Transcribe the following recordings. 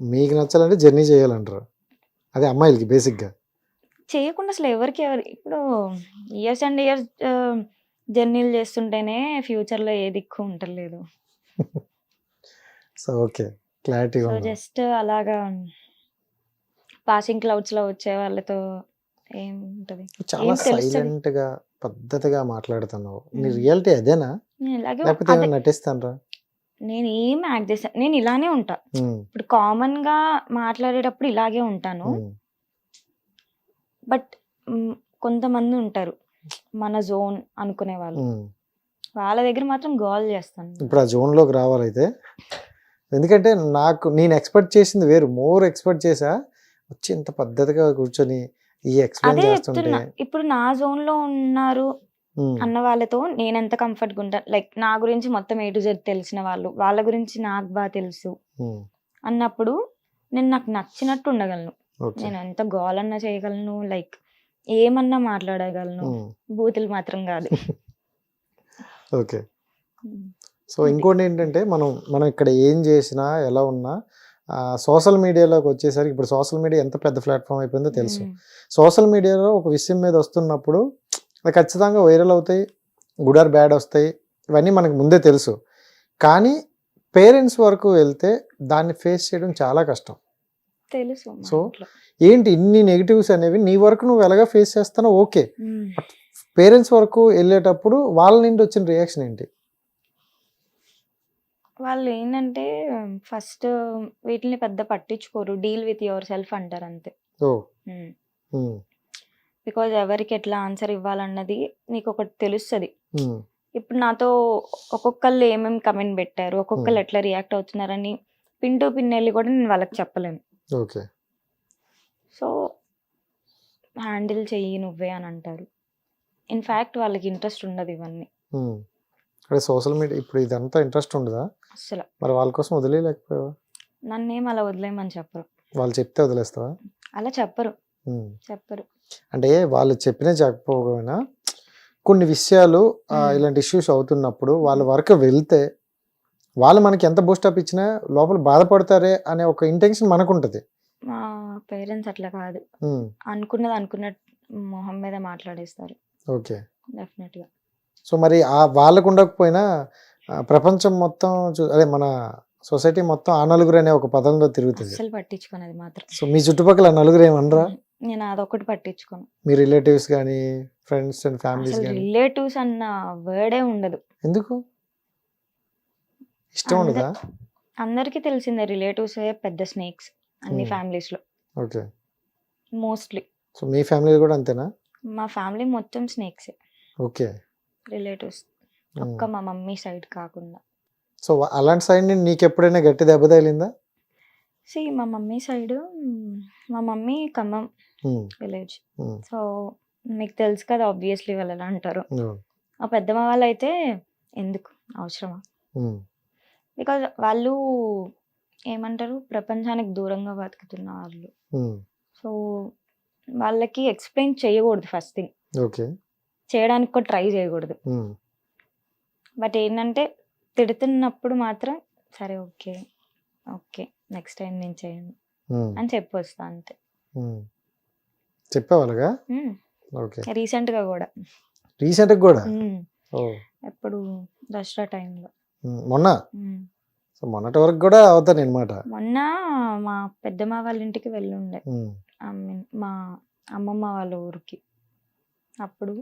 మీకు నచ్చాలంటే జర్నీ చేయాలంటారు. అదే అమ్మాయిలకి బేసిక్గా. చేయకుండా అసలు ఎవరికి ఎవరు ఇప్పుడు ఇయర్స్ అండ్ ఇయర్స్ జర్నీలు చేస్తుంటేనే ఫ్యూచర్లో ఏ దిక్కు ఉంటలేదు సో ఓకే. క్లారిటీగా సో జస్ట్ అలాగా పాసింగ్ క్లౌడ్స్లో వచ్చే వాళ్ళతో ఏం ఉంటది? చాలా? సైలెంట్గా పద్ధతిగా మాట్లాడుతున్నావు. నీ. రియాలిటీ అదేనా? లేకపోతే నటిస్తానరా? నేను ఏం యాక్ట్ చేస్తాను నేను ఇలానే ఉంటా. ఇప్పుడు కామన్గా మాట్లాడేటప్పుడు ఇలాగే ఉంటాను. బట్ కొంతమంది ఉంటారు. మన జోన్ అనుకునే వాళ్ళు. వాళ్ళ దగ్గర మాత్రం గోల్ చేస్తాను. ఇప్పుడు ఆ zone లోకి రావాలైతే ఎందుకంటే నాకు నేను ఎక్స్పెక్ట్ చేసింది వేరు. మోర్ ఎక్స్పెక్ట్ చేసా వచ్చి ఇంత పద్ధతిగా కూర్చొని ఈ ఎక్స్ప్లెయిన్ చేస్తుంటే ఇప్పుడు నా జోన్లో ఉన్నారు. అన్న వాళ్ళతో నేను ఎంత కంఫర్ట్గా ఉంటాను లైక్ నా గురించి మొత్తం ఏ టు జెడ్ తెలిసిన వాళ్ళు వాళ్ళ గురించి నాకు బాగా తెలుసు. అన్నప్పుడు నేను నాకు నచ్చినట్టు ఉండగలను. నేను ఎంత గోలన్నా చేయగలను లైక్ ఏమన్నా మాట్లాడగలను. బూతులు మాత్రం కాదు. ఓకే. సో ఇంకోటి ఏంటంటే మనం మనం ఇక్కడ ఏం చేసినా ఎలా ఉన్నా సోషల్ మీడియాలోకి వచ్చేసరికి ఇప్పుడు సోషల్ మీడియా ఎంత పెద్ద ప్లాట్ఫామ్ అయిపోయిందో తెలుసు. సోషల్ మీడియాలో ఒక విషయం మీద వస్తున్నప్పుడు అది ఖచ్చితంగా వైరల్ అవుతాయి గుడ్ ఆర్ బ్యాడ్ వస్తాయి ఇవన్నీ మనకు ముందే తెలుసు. కానీ పేరెంట్స్ వరకు వెళ్తే దాన్ని ఫేస్ చేయడం చాలా కష్టం. తెలుసు సో. ఏంటి ఇన్ని నెగిటివ్స్ అనేవి? నీ వరకు నువ్వు ఎలాగా ఫేస్ చేస్తానో ఓకే. పేరెంట్స్ వరకు వెళ్ళేటప్పుడు వాళ్ళ నుండి వచ్చిన రియాక్షన్ ఏంటి? వాళ్ళు ఏంటంటే ఫస్ట్ వీటిని పెద్ద పట్టించుకోరు. డీల్ విత్ యువర్ సెల్ఫ్ అంటారు అంతే. బికాజ్ ఎవరికి ఎట్లా ఆన్సర్ ఇవ్వాలన్నది నీకు ఒకటి తెలుస్తుంది. ఉమ్, ఇప్పుడు నాతో ఒక్కొక్కళ్ళు ఏమేమి కమెంట్ పెట్టారు ఒక్కొక్కళ్ళు Hmm. ఎట్లా రియాక్ట్ అవుతున్నారని పిన్ టు పిన్ వెళ్ళి కూడా నేను వాళ్ళకి చెప్పలేను. ఓకే సో హ్యాండిల్ చెయ్యి నువ్వే అని అంటారు. ఇన్ఫ్యాక్ట్ వాళ్ళకి ఇంట్రెస్ట్ ఉండదు ఇవన్నీ. అదే సోషల్ మీడియా ఇప్పుడు ఇదంతా ఇంట్రెస్ట్ ఉండదా? అసలు మరి వాళ్ళ కోసం వదిలేయలేకపోయావా? నన్నేం అలా వదిలేయమని చెప్పరు. వాళ్ళు చెప్తే వదిలేస్తావా? అలా చెప్పరు. ఉమ్. చెప్పరు. అంటే వాళ్ళు చెప్పినా చెప్పకపోయినా కొన్ని విషయాలు. ఇలాంటి ఇష్యూస్ అవుతున్నప్పుడు వాళ్ళ వరకు వెళ్తే వాళ్ళు మనకి ఎంత బూస్టప్ ఇచ్చినా లోపల బాధపడతారే అనే ఒక ఇంటెన్షన్ మనకు ఉంటుంది మా పేరెంట్స్ అట్లా కాదు. అనుకున్నది అనుకున్నట్టు మొహం మీద మాట్లాడేస్తారు. ఓకే. సో మరి ఆ వాళ్ళకు ఉండకపోయినా ప్రపంచం మొత్తం అదే మన సొసైటీ మొత్తం ఆ నలుగురు అనే ఒక పదంలో తిరుగుతుంది. అస్సలు పట్టించుకున్నది మాత్రం. సో మీ చుట్టుపక్కల నలుగురు ఏమనరా? నేను అదొకటి పట్టించుకోను. మీ రిలేటివ్స్ కానీ ఫ్రెండ్స్ అండ్ ఫ్యామిలీస్ అసలు కానీ రిలేటివ్స్ అన్న వర్డే ఉండదు. ఎందుకు? ఇష్టం ఉండదా? అందరికీ తెలిసిందే రిలేటివ్స్ పెద్ద స్నేక్స్ అన్ని Hmm. ఫ్యామిలీస్లో. ఓకే. మోస్ట్లీ సో మీ ఫ్యామిలీ కూడా అంతేనా? మా ఫ్యామిలీ మొత్తం స్నేక్స్ ఓకే. రిలేటివ్స్. ఒక్క మా మమ్మీ సైడ్ కాకుండా. సో అలాంటి సైడ్ నుండి నీకు ఎప్పుడైనా గట్టి దెబ్బ తగిలిందా? సి మా మమ్మీ సైడ్ మా మమ్మీ ఖమ్మం. విలేజ్. సో మీకు తెలుసు కదా ఆబ్వియస్లీ వాళ్ళు ఎలా అంటారు. మా పెద్దమ్మ వాళ్ళు అయితే ఎందుకు? అవసరమా? బికాజ్ వాళ్ళు ఏమంటారు? ప్రపంచానికి దూరంగా బతుకుతున్న వాళ్ళు. సో వాళ్ళకి ఎక్స్ప్లెయిన్ చేయకూడదు ఫస్ట్ థింగ్ ఓకే. చేయడానికి కూడా ట్రై చేయకూడదు. బట్ ఏంటంటే తిడుతున్నప్పుడు మాత్రం సరే ఓకే. ఓకే. నెక్స్ట్ టైం నేను చేయను. అని చెప్పొస్తా అంతే. ఉమ్. చెప్పేవాళ్ళగా ఓకే. రీసెంట్గా కూడా. రీసెంట్గా కూడా? ఉమ్, ఓ. ఎప్పుడు దసరా టైంలో. మొన్న? సో మొన్నటి వరకు కూడా అవుతాను అనమాట మొన్న మా పెద్దమ్మ వాళ్ళ ఇంటికి వెళ్ళుండే. మా అమ్మమ్మ వాళ్ళ ఊరికి. అప్పుడు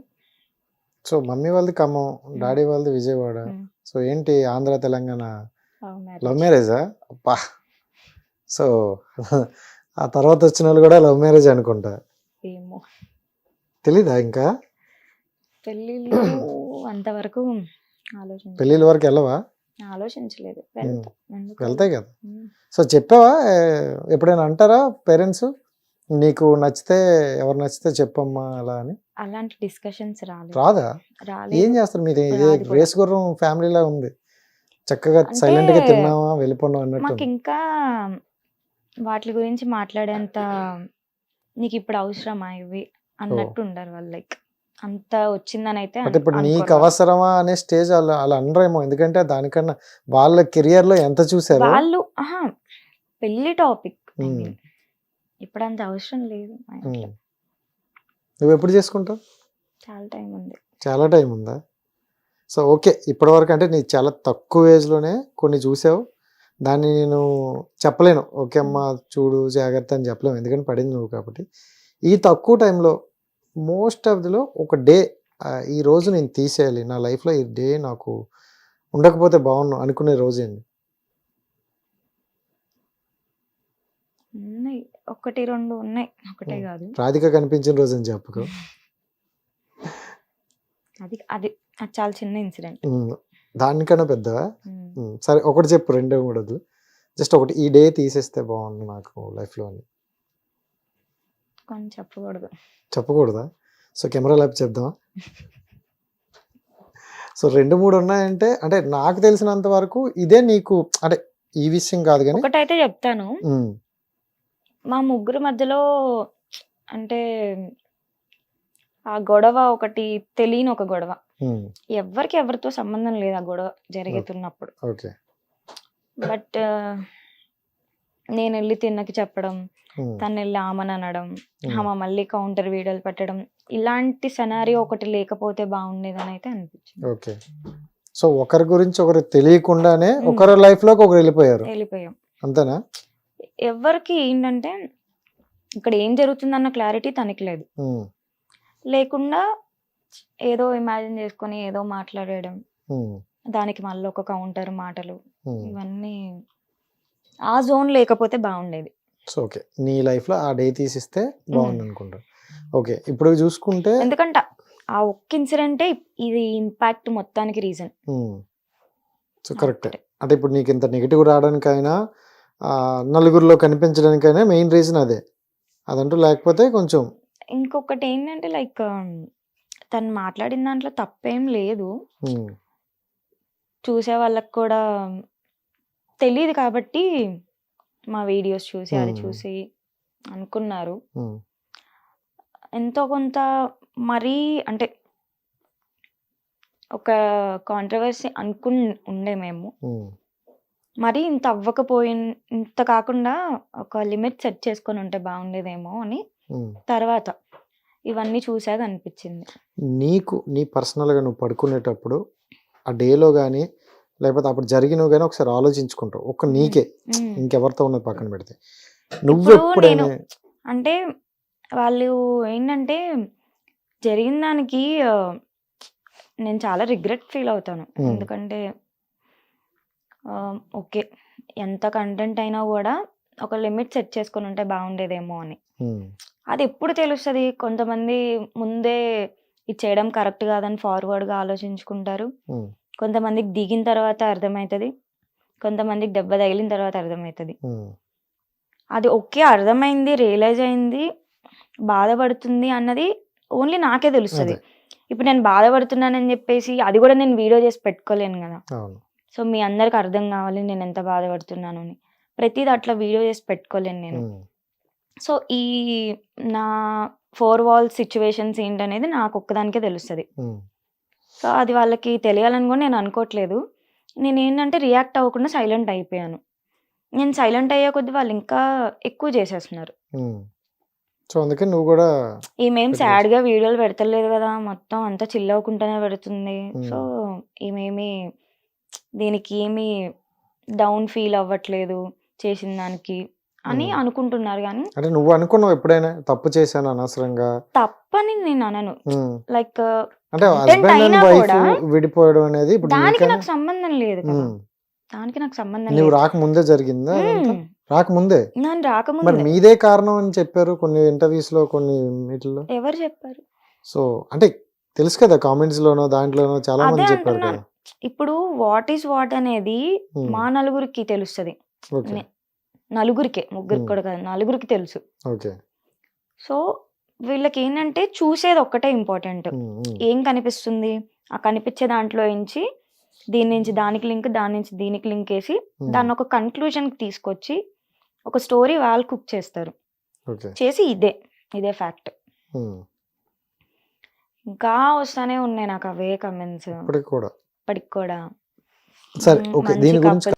సో మమ్మీ వాళ్ళది ఖమ్మం డాడీ వాళ్ళది విజయవాడ. సో ఏంటి ఆంధ్ర తెలంగాణ. లవ్ మ్యారేజా. అబ్బా! సో ఆ తర్వాత వచ్చిన వాళ్ళు కూడా లవ్ మ్యారేజ్ అనుకుంటా. ఏమో. తెలీదా ఇంకా? పెళ్ళిళ్ళు అంతవరకు ఆలోచించ పెళ్ళిళ్ళ వరకు వెళ్ళవా? ఆలోచించలేదు. వెళ్తా ఎందుకు? వెళ్తాయి కదా. ఉమ్, సో చెప్పావా? ఏ, ఎప్పుడైనా అంటారా పేరెంట్స్? నీకు నచ్చితే ఎవరు నచ్చితే చెప్పమ్మా అలా అని? అలాంటి డిస్కషన్స్ రాలేదు. రాదా? ఏం రాలేదు చేస్తారు మీరు ఇది రాదు కూడా. గుర్రం ఫ్యామిలీలా ఉంది. చక్కగా అంటే సైలెంట్గా తిన్నావా? వెళ్ళిపోన్నాం అన్నట్టు మాకు ఇంకా వాటి గురించి మాట్లాడేంత నీకు ఇప్పుడు అవసరమా ఇవి? అన్నట్టు ఉండరు వాళ్ళు లైక్ అంత వచ్చిందని అయితే బట్ ఇప్పుడు నీకు. అవసరమా అనే స్టేజ్ అలా అలా అనరేమో. ఎందుకంటే దానికన్నా వాళ్ళ కెరియర్లో ఎంత చూసారో? వాళ్ళు ఆహా పెళ్ళి టాపిక్. ఇప్పుడు అంత అవసరం లేదు. నువ్వు ఎప్పుడు చేసుకుంటావు? చాలా టైం ఉంది. చాలా టైం ఉందా? So okay. ఇప్పటివరకు అంటే నీ చాలా తక్కువ ఏజ్లోనే కొన్ని చూసావు. దాన్ని నేను చెప్పలేను. ఓకే అమ్మ చూడు జాగ్రత్త అని చెప్పలేము ఎందుకంటే పడింది నువ్వు కాబట్టి. ఈ తక్కువ టైంలో మోస్ట్ ఆఫ్ దిలో ఒక డే ఈ రోజు నేను తీసేయాలి. నా లైఫ్లో ఈ డే నాకు ఉండకపోతే బాగున్నాను అనుకునే రోజు ఏంది? ఉన్నాయి. ఒకటి రెండు ఉన్నాయి. ఒకటే. కాదు. రాధిక కనిపించిన రోజు అని చెప్పుకో. అది అది అది చాలా చిన్న ఇన్సిడెంట్. దానికన్నా పెద్దవా? సరే ఒకటి చెప్పు రెండో మూడోది జస్ట్ ఒకటి ఈ డే తీసేస్తే బాగుండు నాకు లైఫ్లో అని. చెప్పకూడదు. చెప్పకూడదా? సో కెమెరా ల్యాబ్ చెప్దామా? సో రెండు మూడు ఉన్నాయంటే అంటే నాకు తెలిసినంత వరకు ఇదే నీకు అంటే ఈ విషయం కాదు కానీ ఒకటైతే చెప్తాను. మా ముగ్గురు మధ్యలో అంటే ఆ గొడవ ఒకటి తెలియని ఒక గొడవ. ఎవరికి ఎవరితో సంబంధం లేదు ఆ గొడవ జరుగుతున్నప్పుడు. బట్ నేను వెళ్ళి తిన్నకి చెప్పడం తను వెళ్ళి ఆమెను అనడం ఆమె మళ్ళీ కౌంటర్ వీడియోలు పెట్టడం ఇలాంటి సెనారియో ఒకటి లేకపోతే బాగుండేదని అయితే అనిపించింది. ఓకే. సో ఒకరి గురించి ఒకరు తెలియకుండానే. ఒకరి లైఫ్లోకి ఒకరు వెళ్ళిపోయారు. వెళ్ళిపోయాం. అంతేనా? ఎవరికి ఏంటంటే ఇక్కడ ఏం జరుగుతుందన్న క్లారిటీ తనకి లేదు. లేకుండా ఏదో ఇమాజిన్ చేసుకొని ఏదో మాట్లాడడం. దానికి మళ్ళీ ఒక కౌంటర్ మాటలు. ఇవన్నీ ఆ జోన్ లేకపోతే బాగుండేది. So okay. నీ లైఫ్లో ఆ డే తీసిస్తే బాగుంది అనుకుంటా. ఓకే. ఇప్పుడు చూసుకుంటే ఎందుకంటే ఆ ఒక్క ఇన్సిడెంటే ఇది ఇంపాక్ట్ మొత్తానికి రీజన్ సో కరెక్టే అంటే ఇప్పుడు నీకు ఇంత నెగిటివ్ రావడానికైనా నలుగురిలో కనిపించడానికైనా మెయిన్ రీజన్ అదే. అదంటూ లేకపోతే కొంచెం ఇంకొకటి ఏంటంటే లైక్ తను మాట్లాడిన దాంట్లో తప్పేం లేదు. చూసే వాళ్ళకి కూడా తెలియదు కాబట్టి మా వీడియోస్ చూసి అది. చూసి అనుకున్నారు. ఎంతో కొంత మరీ అంటే ఒక కాంట్రవర్సీ అనుకుని ఉండే మేము. మరి ఇంత అవ్వకపోయి ఇంత కాకుండా ఒక లిమిట్ సెట్ చేసుకొని ఉంటే బాగుండేదేమో అని. తర్వాత ఇవన్నీ చూసాక అనిపించింది నీకు నీ పర్సనల్గా నువ్వు పడుకునేటప్పుడు ఆ డేలో కానీ లేకపోతే అప్పుడు జరిగినవి కానీ ఒకసారి ఆలోచించుకుంటావు. ఒక్క నీకే. ఇంకెవరితో ఉన్నది పక్కన పెడితే. నువ్వు ఎప్పుడైనా అంటే వాళ్ళు ఏంటంటే జరిగిన దానికి నేను చాలా రిగ్రెట్ ఫీల్ అవుతాను. ఎందుకంటే ఓకే ఎంత కంటెంట్ అయినా కూడా ఒక లిమిట్ సెట్ చేసుకొని ఉంటే బాగుండేదేమో అని. అది ఎప్పుడు తెలుస్తుంది? కొంతమంది ముందే ఇది చేయడం కరెక్ట్ కాదని ఫార్వర్డ్గా ఆలోచించుకుంటారు. కొంతమందికి దిగిన తర్వాత అర్థమవుతుంది కొంతమందికి దెబ్బ తగిలిన తర్వాత అర్థమవుతుంది అది ఓకే అర్థమైంది రియలైజ్ అయింది బాధపడుతుంది అన్నది ఓన్లీ నాకే తెలుస్తుంది. ఇప్పుడు నేను బాధపడుతున్నానని చెప్పేసి అది కూడా నేను వీడియో చేసి పెట్టుకోలేను కదా. సో మీ అందరికి అర్థం కావాలి నేను ఎంత బాధపడుతున్నాను అని. ప్రతిదీ అట్లా వీడియో చేసి పెట్టుకోలేను నేను. సో ఈ నా ఫోర్ వాల్ సిచ్యువేషన్స్ ఏంటనేది నాకు ఒక్కదానికే తెలుస్తుంది. సో అది వాళ్ళకి తెలియాలని కూడా నేను అనుకోవట్లేదు నేను ఏంటంటే రియాక్ట్ అవ్వకుండా సైలెంట్ అయిపోయాను. నేను సైలెంట్ అయ్యే కొద్దీ వాళ్ళు ఇంకా ఎక్కువ చేసేస్తున్నారు. సో అందుకని నువ్వు కూడా ఈమెం సాడ్గా వీడియోలు పెడతలేదు కదా మొత్తం అంతా చిల్ అవ్వకుండానే పెడుతుంది. సో ఈమెమి దీనికి ఏమి డౌన్ ఫీల్ అవ్వట్లేదు. చేసిన దానికి అని. అనుకుంటున్నారు కానీ అంటే నువ్వు అనుకున్నావు ఎప్పుడైనా తప్పు చేశాను అనవసరంగా? తప్పని నేను అనను. లైక్ అంటే హస్బెండ్ వైఫ్ విడిపోవడం అనేది ఇప్పుడు దానికి నాకు సంబంధం లేదు దానికి నాకు సంబంధం నువ్వు రాకముందే జరిగిందా. రాకముందే? నేను మరి రాకముందు మీదే కారణం అని చెప్పారు కొన్ని ఇంటర్వ్యూస్లో కొన్ని వీటిల్లో? ఎవరు చెప్పారు? సో అంటే తెలుసు కదా కామెంట్స్ లోనో దాంట్లోనో చాలా మంది చెప్పారు. కదా. ఇప్పుడు వాట్ ఈస్ వాట్ అనేది మా నలుగురికి తెలుస్తుంది. నలుగురికే ముగ్గురికి. కూడా కాదు నలుగురికి తెలుసు. సో వీళ్ళకి ఏంటంటే చూసేది ఒక్కటే ఇంపార్టెంట్. ఏం కనిపిస్తుంది? ఆ కనిపించే దాంట్లో నుంచి దీని నుంచి దానికి లింక్ దాని నుంచి దీనికి లింక్ వేసి దాన్ని ఒక కన్క్లూజన్కి తీసుకొచ్చి ఒక స్టోరీ వాళ్ళు కుక్ చేస్తారు. చేసి ఇదే ఇదే ఫ్యాక్ట్. ఇంకా వస్తానే ఉన్నాయి నాకు అవే కమెంట్స్. ఇప్పటికి కూడా. ఇప్పటికి కూడా. సరే ఓకే. దీని గురించి.